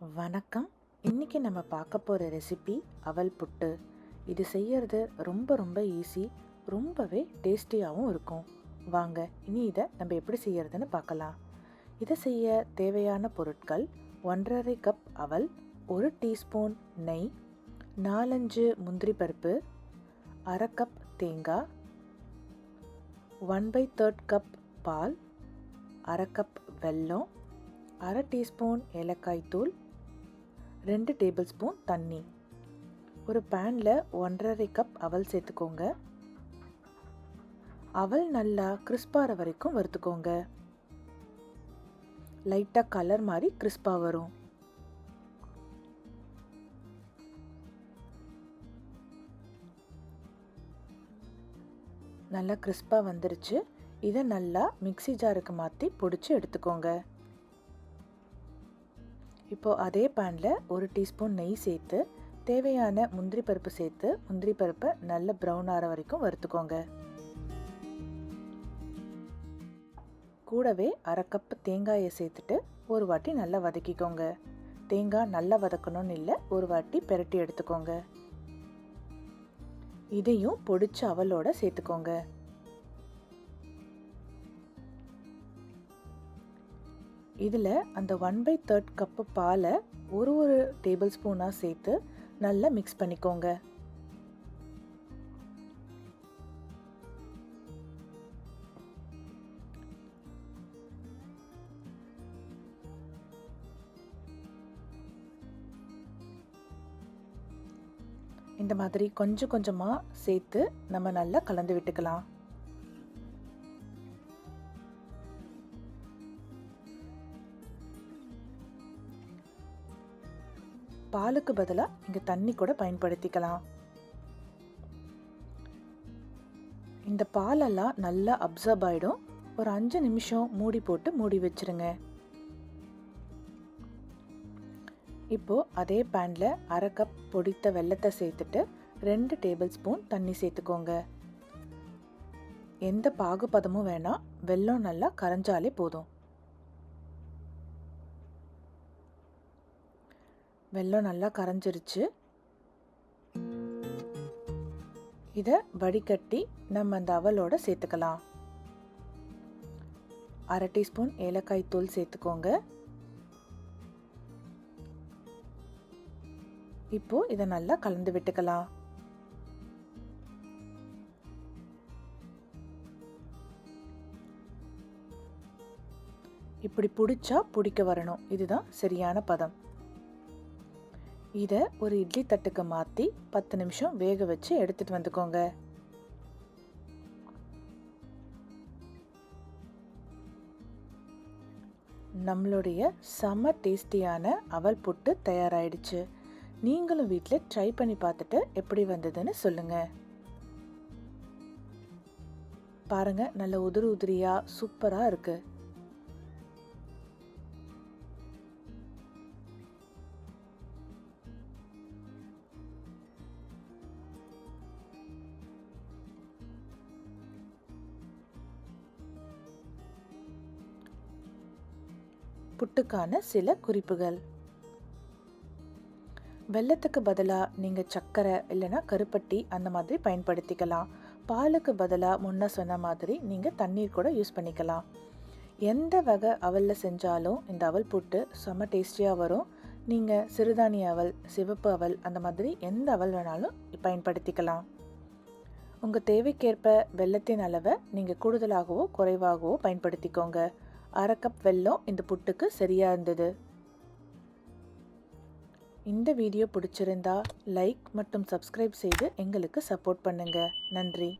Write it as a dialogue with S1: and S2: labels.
S1: வணக்கம். இன்றைக்கி நம்ம பார்க்க போகிற ரெசிபி அவல் புட்டு. இது செய்யறது ரொம்ப ரொம்ப ஈஸி ரொம்பவே டேஸ்டியாகவும் இருக்கும். வாங்க இனி இதை நம்ம எப்படி செய்யறதுன்னு பார்க்கலாம். இதை செய்ய தேவையான பொருட்கள் ஒன்றரை கப் அவல் ஒரு டீஸ்பூன் நெய் நாலஞ்சு முந்திரி பருப்பு அரை கப் தேங்காய் ஒன் பை தேர்ட் கப் பால் அரை கப் வெல்லம் அரை டீஸ்பூன் ஏலக்காய் தூள் ரெண்டு டேபிள் ஸ்பூன் தண்ணி. ஒரு பேனில் ஒன்றரை கப் அவல் சேர்த்துக்கோங்க. அவல் நல்லா கிறிஸ்பாகிற வரைக்கும் வறுத்துக்கோங்க. லைட்டாக கலர் மாதிரி கிறிஸ்பாக வரும். நல்லா கிறிஸ்பாக வந்துருச்சு. இதை நல்லா மிக்சி ஜாருக்கு மாற்றி பொடிச்சு எடுத்துக்கோங்க. இப்போது அதே பேனில் ஒரு டீஸ்பூன் நெய் சேர்த்து தேவையான முந்திரி பருப்பு சேர்த்து முந்திரி பருப்பை நல்ல ப்ரௌன் ஆகிற வரைக்கும் வறுத்துக்கோங்க. கூடவே அரை தேங்காயை சேர்த்துட்டு ஒரு வாட்டி நல்லா வதக்கிக்கோங்க. தேங்காய் நல்லா வதக்கணும்னு இல்லை ஒரு வாட்டி பெரட்டி எடுத்துக்கோங்க. இதையும் பொடிச்ச அவலோட சேர்த்துக்கோங்க. இதில் அந்த ஒன் பை தேர்ட் கப்பு பாலை ஒரு ஒரு டேபிள் ஸ்பூனாக சேர்த்து நல்லா மிக்ஸ் பண்ணிக்கோங்க. இந்த மாதிரி கொஞ்சம் கொஞ்சமாக சேர்த்து நம்ம நல்லா கலந்து விட்டுக்கலாம். பாலுக்கு பதிலாக இங்கே தண்ணி கூட பயன்படுத்திக்கலாம். இந்த பாலெல்லாம் நல்லா அப்சர்வ் ஆகிடும் ஒரு அஞ்சு நிமிஷம் மூடி போட்டு மூடி வச்சிருங்க. இப்போது அதே பேனில் அரை கப் பொடித்த வெள்ளத்தை சேர்த்துட்டு ரெண்டு டேபிள் ஸ்பூன் தண்ணி சேர்த்துக்கோங்க. எந்த பாகுபதமும் வேணாம். வெல்லம் நல்லா கரைஞ்சாலே போதும். வெல்லம் நல்லா கரைஞ்சிருச்சு. இதை வடிகட்டி நம்ம அந்த அவலோட சேர்த்துக்கலாம். அரை டீஸ்பூன் ஏலக்காய் தூள் சேர்த்துக்கோங்க. இப்போ இதை நல்லா கலந்து விட்டுக்கலாம். இப்படி பிடிச்சா பிடிக்க வரணும். இதுதான் சரியான பதம். இதை ஒரு இட்லி தட்டுக்கு மாற்றி பத்து நிமிஷம் வேக வச்சு எடுத்துகிட்டு வந்துக்கோங்க. நம்மளுடைய செம டேஸ்டியான அவல் புட்டு தயாராயிடுச்சு. நீங்களும் வீட்டில் ட்ரை பண்ணி பார்த்துட்டு எப்படி வந்ததுன்னு சொல்லுங்கள் பாருங்கள் நல்ல உதிரி உதிரியாக சூப்பராக இருக்குது புட்டுக்கான சில குறிப்புகள். வெள்ளத்துக்கு பதிலாக நீங்கள் சர்க்கரை இல்லைன்னா கருப்பட்டி அந்த மாதிரி பயன்படுத்திக்கலாம். பாலுக்கு பதிலாக முன்ன சொன்ன மாதிரி நீங்கள் தண்ணீர் கூட யூஸ் பண்ணிக்கலாம். எந்த வகை அவலில் செஞ்சாலும் இந்த அவல் புட்டு செம்ம டேஸ்டியாக வரும். நீங்கள் சிறுதானிய அவல் சிவப்பு அவல் அந்த மாதிரி எந்த அவல் வேணாலும் பயன்படுத்திக்கலாம். உங்கள் தேவைக்கேற்ப வெள்ளத்தின் அளவை நீங்கள் கூடுதலாகவோ குறைவாகவோ பயன்படுத்திக்கோங்க. அரை கப் வெல்லம் இந்த புட்டுக்கு சரியாக இருந்தது. இந்த வீடியோ பிடிச்சிருந்தா லைக் மற்றும் சப்ஸ்கிரைப் செய்து எங்களுக்கு சப்போர்ட் பண்ணுங்கள் நன்றி.